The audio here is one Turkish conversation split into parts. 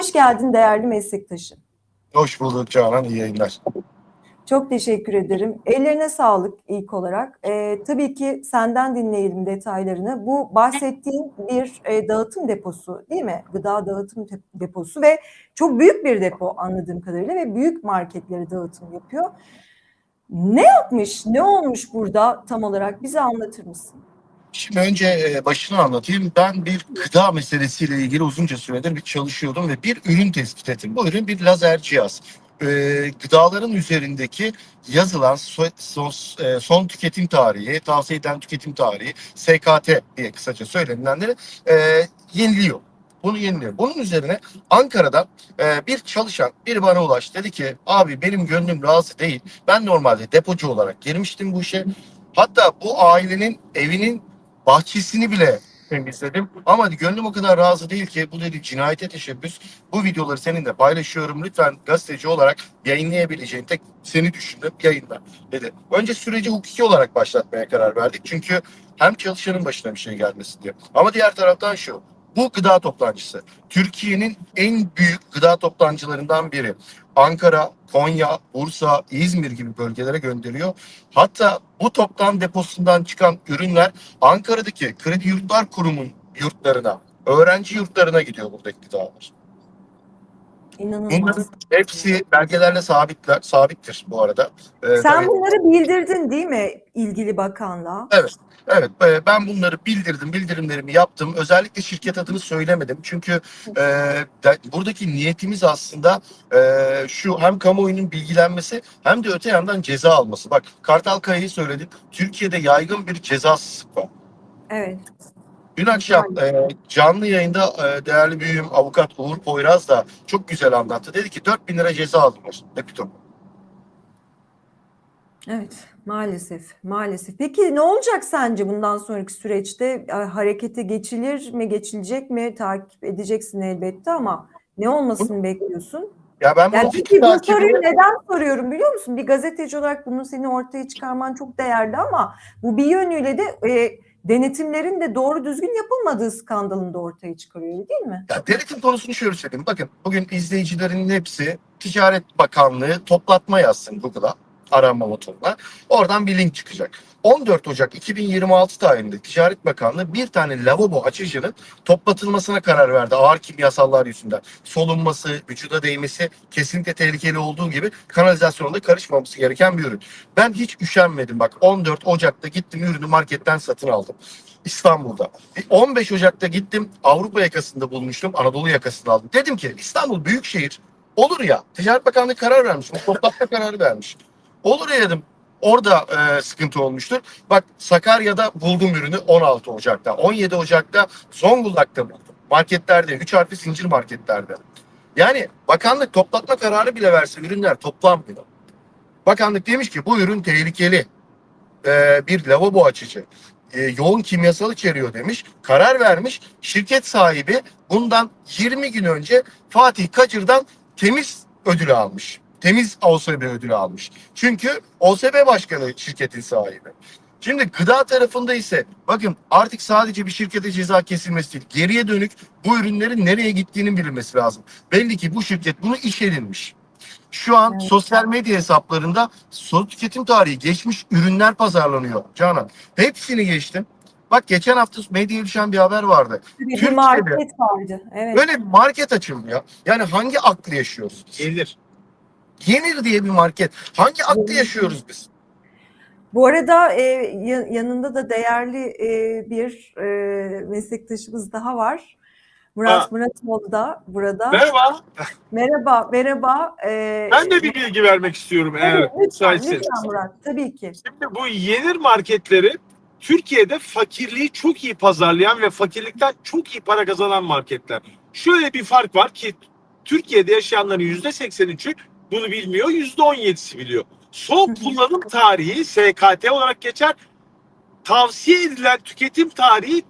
Hoş geldin değerli meslektaşım. Hoş bulduk Canan, iyi yayınlar. Çok teşekkür ederim. Ellerine sağlık ilk olarak. Ee, tabii ki senden dinleyelim detaylarını. Bu bahsettiğin bir e, dağıtım deposu değil mi? Gıda dağıtım deposu ve çok büyük bir depo anladığım kadarıyla ve büyük marketlere dağıtım yapıyor. Ne yapmış, ne olmuş burada tam olarak bize anlatır mısın? Şimdi önce e, başını anlatayım. Ben bir gıda meselesiyle ilgili uzunca süredir bir çalışıyordum ve bir ürün tespit ettim. Bu ürün bir lazer cihaz. E, gıdaların üzerindeki yazılan so- so- e, son tüketim tarihi, tavsiye edilen tüketim tarihi, SKT diye kısaca söylenilenleri e, yeniliyor. Bunu yeniliyor. Bunun üzerine Ankara'da e, bir çalışan biri bana ulaştı. Dedi ki abi benim gönlüm razı değil. Ben normalde depocu olarak girmiştim bu işe. Hatta bu ailenin evinin bahçesini bile temizledim. Ama gönlüm o kadar razı değil ki bu dedi cinayete teşebbüs. Bu videoları seninle paylaşıyorum. Lütfen gazeteci olarak yayınlayabileceğin tek seni düşündüm yayınla dedi. Önce süreci hukuki olarak başlatmaya karar verdik. Çünkü hem çalışanın başına bir şey gelmesin diye. Ama diğer taraftan şu. Bu gıda toptancısı. Türkiye'nin en büyük gıda toptancılarından biri. Ankara, Konya, Bursa, İzmir gibi bölgelere gönderiyor. Hatta bu toptan deposundan çıkan ürünler Ankara'daki Kredi Yurtlar Kurumu'nun yurtlarına, öğrenci yurtlarına gidiyor buradaki gıdalar. İnanılmaz. Bunların hepsi belgelerle sabitler, sabittir bu arada. Ee, Sen tabii- bunları bildirdin değil mi ilgili bakanlığa? Evet. Evet e, ben bunları bildirdim, bildirimlerimi yaptım. Özellikle şirket adını söylemedim. Çünkü e, de- buradaki niyetimiz aslında e, şu hem kamuoyunun bilgilenmesi hem de öte yandan ceza alması. Bak Kartal Kaya'yı söyledim. Türkiye'de yaygın bir cezasızlık var. Evet. Dün akşam e, canlı yayında e, değerli büyüğüm avukat Uğur Poyraz da çok güzel anlattı. Dedi ki 4000 lira ceza aldılar. Epitome. Evet, maalesef, maalesef. Peki ne olacak sence bundan sonraki süreçte? E, Harekete geçilir mi, geçilecek mi? Takip edeceksin elbette ama ne olmasını bekliyorsun? Ya ben Yani peki bu soruyu neden soruyorum biliyor musun? Bir gazeteci olarak bunu seni ortaya çıkarman çok değerli ama bu bir yönüyle de e, denetimlerin de doğru düzgün yapılmadığı skandalını da ortaya çıkarıyor değil mi? Ya denetim konusunu şöyle söyleyeyim. Bakın bugün izleyicilerin hepsi Ticaret Bakanlığı toplatma yazsın Google'a arama motoruna. Oradan bir link çıkacak. 14 Ocak 2026 tarihinde Ticaret Bakanlığı bir tane lavabo açıcının toplatılmasına karar verdi. Ağır kimyasallar yüzünden. Solunması, vücuda değmesi kesinlikle tehlikeli olduğu gibi kanalizasyonda karışmaması gereken bir ürün. Ben hiç üşenmedim. Bak 14 Ocak'ta gittim ürünü marketten satın aldım. İstanbul'da. E, 15 Ocak'ta gittim Avrupa yakasında bulmuştum. Anadolu yakasında aldım. Dedim ki İstanbul büyük şehir. Olur ya. Ticaret Bakanlığı karar vermiş. Toplatma kararı vermiş. Olur dedim. Orada e, sıkıntı olmuştur. Bak Sakarya'da buldum ürünü 16 Ocak'ta. 17 Ocak'ta Zonguldak'ta buldum. Marketlerde, 3 harfli zincir marketlerde. Yani bakanlık toplatma kararı bile verse ürünler toplanmıyor. Bakanlık demiş ki bu ürün tehlikeli. E, bir lavabo açıcı. E, yoğun kimyasal içeriyor demiş. Karar vermiş. Şirket sahibi bundan 20 gün önce Fatih Kacır'dan temiz ödülü almış. Temiz OSB ödülü almış. Çünkü OSB başkanı şirketin sahibi. Şimdi gıda tarafında ise bakın artık sadece bir şirkete ceza kesilmesi değil. Geriye dönük bu ürünlerin nereye gittiğinin bilinmesi lazım. Belli ki bu şirket bunu iş edinmiş. Şu an Evet. sosyal medya hesaplarında son tüketim tarihi geçmiş ürünler pazarlanıyor Canan. Hepsini geçtim. Bak geçen hafta medyaya düşen bir haber vardı. Bir Türkiye'de- market vardı. Evet. Böyle market açıldı ya. Yani hangi aklı yaşıyoruz? Gelir. Yenir diye bir market. Hangi aklı yaşıyoruz biz? Bu arada e, ya- yanında da değerli e, bir e, meslektaşımız daha var. Murat Ha. Muratoğlu da burada. Merhaba. Merhaba, merhaba. E, Ben de bir bilgi vermek istiyorum eğer Evet, lütfen, müsaitseniz. lütfen Murat, tabii ki. Şimdi bu yenir marketleri Türkiye'de fakirliği çok iyi pazarlayan ve fakirlikten çok iyi para kazanan marketler. Şöyle bir fark var ki Türkiye'de yaşayanların yüzde 83'ü bunu bilmiyor, yüzde 17'si biliyor. Son kullanım tarihi SKT olarak geçer. Tavsiye edilen tüketim tarihi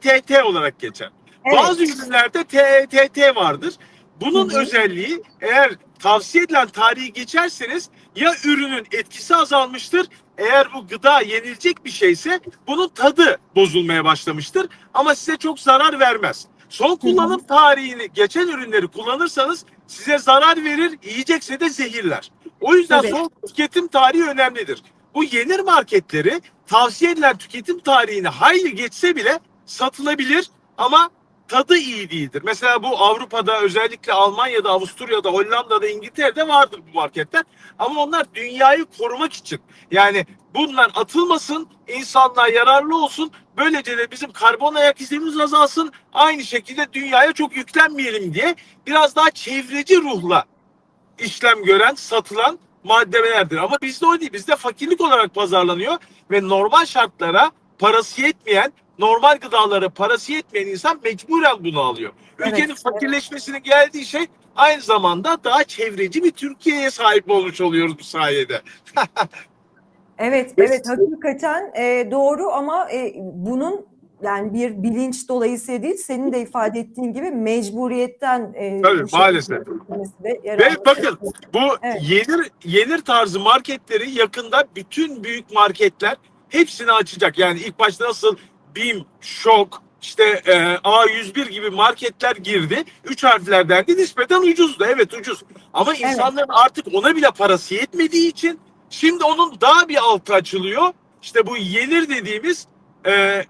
TETT olarak geçer. Evet, Bazı ürünlerde TETT vardır. Bunun Hı hı. özelliği eğer tavsiye edilen tarihi geçerseniz ya ürünün etkisi azalmıştır. Eğer bu gıda yenilecek bir şeyse bunun tadı bozulmaya başlamıştır ama size çok zarar vermez. Son kullanım tarihini geçen ürünleri kullanırsanız size zarar verir, yiyecekse de zehirler. O yüzden son tüketim tarihi önemlidir. Bu yenir marketleri tavsiye edilen tüketim tarihini hayli geçse bile satılabilir ama tadı iyi değildir. Mesela bu Avrupa'da özellikle Almanya'da, Avusturya'da, Hollanda'da, İngiltere'de vardır bu marketler. Ama onlar dünyayı korumak için. Yani bunlar atılmasın, insanlığa yararlı olsun. Böylece de bizim karbon ayak izimiz azalsın. Aynı şekilde dünyaya çok yüklenmeyelim diye biraz daha çevreci ruhla işlem gören, satılan maddelerdir. Ama bizde o değil. Bizde fakirlik olarak pazarlanıyor ve normal şartlara parası yetmeyen, normal gıdaları parası yetmeyen insan mecburen bunu alıyor. Evet, Ülkenin evet. fakirleşmesinin geldiği şey aynı zamanda daha çevreci bir Türkiye'ye sahip olmuş oluyoruz bu sayede. Evet, Biz- evet hakikaten e, doğru ama e, bunun yani bir bilinç dolayısıyla değil, senin de ifade ettiğin gibi mecburiyetten e, Tabii, maalesef. Ve bakın bu Evet. yenir yenir tarzı marketleri yakında bütün büyük marketler hepsini açacak. Yani ilk başta nasıl BİM, Şok, işte e, A101 gibi marketler girdi. Üç harflerden de nispeten ucuzdu. Evet ucuz. Ama Evet. insanların artık ona bile parası yetmediği için şimdi onun daha bir altı açılıyor. İşte bu yenir dediğimiz e,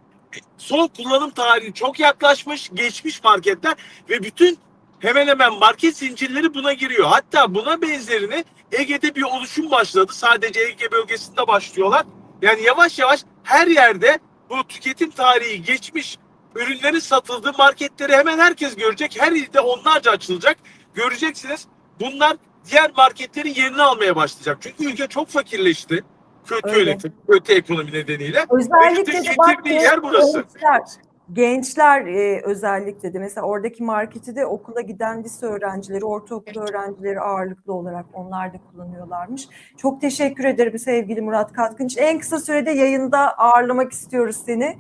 son kullanım tarihi çok yaklaşmış, geçmiş marketler ve bütün hemen hemen market zincirleri buna giriyor. Hatta buna benzerini Ege'de bir oluşum başladı. Sadece Ege bölgesinde başlıyorlar. Yani yavaş yavaş her yerde bu tüketim tarihi geçmiş ürünlerin satıldığı marketleri hemen herkes görecek. Her ilde onlarca açılacak. Göreceksiniz. Bunlar diğer marketlerin yerini almaya başlayacak. Çünkü ülke çok fakirleşti. Kötü Öyle. yönetim, kötü ekonomi nedeniyle. Özellikle de bak yer burası. gençler, gençler e, özellikle de mesela oradaki marketi de okula giden lise öğrencileri, ortaokul öğrencileri ağırlıklı olarak onlar da kullanıyorlarmış. Çok teşekkür ederim sevgili Murat Katkın için. En kısa sürede yayında ağırlamak istiyoruz seni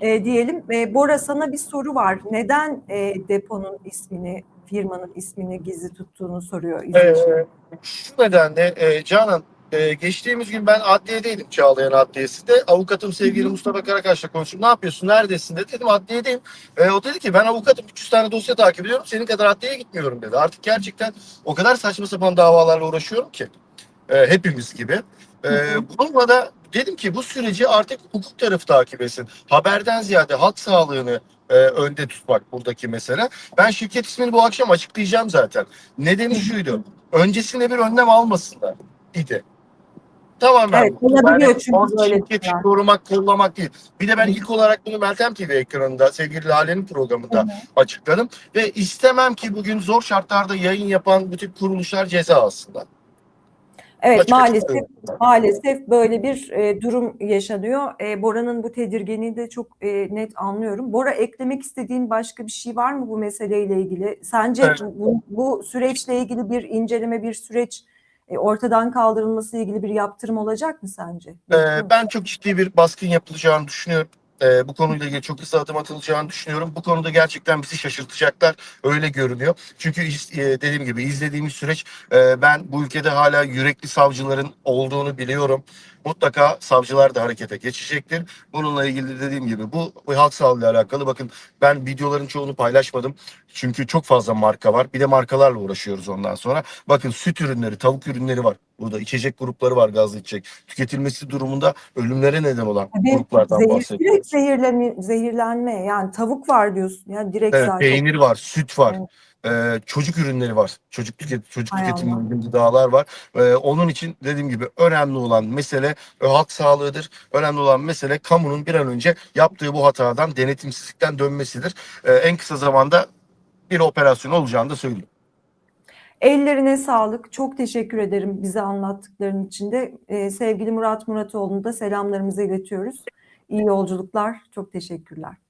e, diyelim. E, Bora sana bir soru var. Neden e, deponun ismini, firmanın ismini gizli tuttuğunu soruyor. Ee, şu nedenle e, Canan e, geçtiğimiz gün ben adliyedeydim Çağlayan Adliyesi'nde. Avukatım sevgili Mustafa Karakaş'la konuştum. Ne yapıyorsun? Neredesin dedi. Dedim adliyedeyim. E, o dedi ki ben avukatım 300 tane dosya takip ediyorum. Senin kadar adliyeye gitmiyorum dedi. Artık gerçekten o kadar saçma sapan davalarla uğraşıyorum ki. E, hepimiz gibi. E, bununla da dedim ki bu süreci artık hukuk tarafı takip etsin. Haberden ziyade halk sağlığını e, önde tutmak buradaki mesele. Ben şirket ismini bu akşam açıklayacağım zaten. Nedeni şuydu. Öncesinde bir önlem almasınlar idi. Tamamen. Evet, olabiliyor çünkü o böyle şirketi şeyler. korumak, kollamak değil. Bir de ben ilk olarak bunu Meltem TV ekranında, sevgili Lale'nin programında açıkladım. Ve istemem ki bugün zor şartlarda yayın yapan bu tip kuruluşlar ceza alsınlar. Evet Açık maalesef açık maalesef böyle bir e, durum yaşanıyor. E, Bora'nın bu tedirginliğini de çok e, net anlıyorum. Bora eklemek istediğin başka bir şey var mı bu meseleyle ilgili? Sence Evet. bu, bu süreçle ilgili bir inceleme, bir süreç e, ortadan kaldırılması ilgili bir yaptırım olacak mı sence? Ee, ben çok ciddi bir baskın yapılacağını düşünüyorum. Ee, bu konuyla ilgili çok hızlı adım atılacağını düşünüyorum. Bu konuda gerçekten bizi şaşırtacaklar. Öyle görünüyor. Çünkü e, dediğim gibi izlediğimiz süreç e, ben bu ülkede hala yürekli savcıların olduğunu biliyorum. Mutlaka savcılar da harekete geçecektir. Bununla ilgili dediğim gibi bu, bu halk sağlığıyla alakalı. Bakın ben videoların çoğunu paylaşmadım. Çünkü çok fazla marka var. Bir de markalarla uğraşıyoruz ondan sonra. Bakın süt ürünleri, tavuk ürünleri var. Burada içecek grupları var gazlı içecek. Tüketilmesi durumunda ölümlere neden olan Tabii, gruplardan zehir, bahsediyoruz. direkt zehirlenme, zehirlenme yani tavuk var diyorsun ya direkt Evet, zaten. peynir var, süt var. Evet. Ee, çocuk ürünleri var. Çocuk tüket çocuk tüketimi uygun gıdalar var. Ee, onun için dediğim gibi önemli olan mesele e, halk sağlığıdır. Önemli olan mesele kamunun bir an önce yaptığı bu hatadan, denetimsizlikten dönmesidir. Ee, en kısa zamanda bir operasyon olacağını da söyleyeyim. Ellerine sağlık. Çok teşekkür ederim bize anlattıkların için de. Ee, sevgili Murat Muratoğlu'na da selamlarımızı iletiyoruz. İyi yolculuklar. Çok teşekkürler.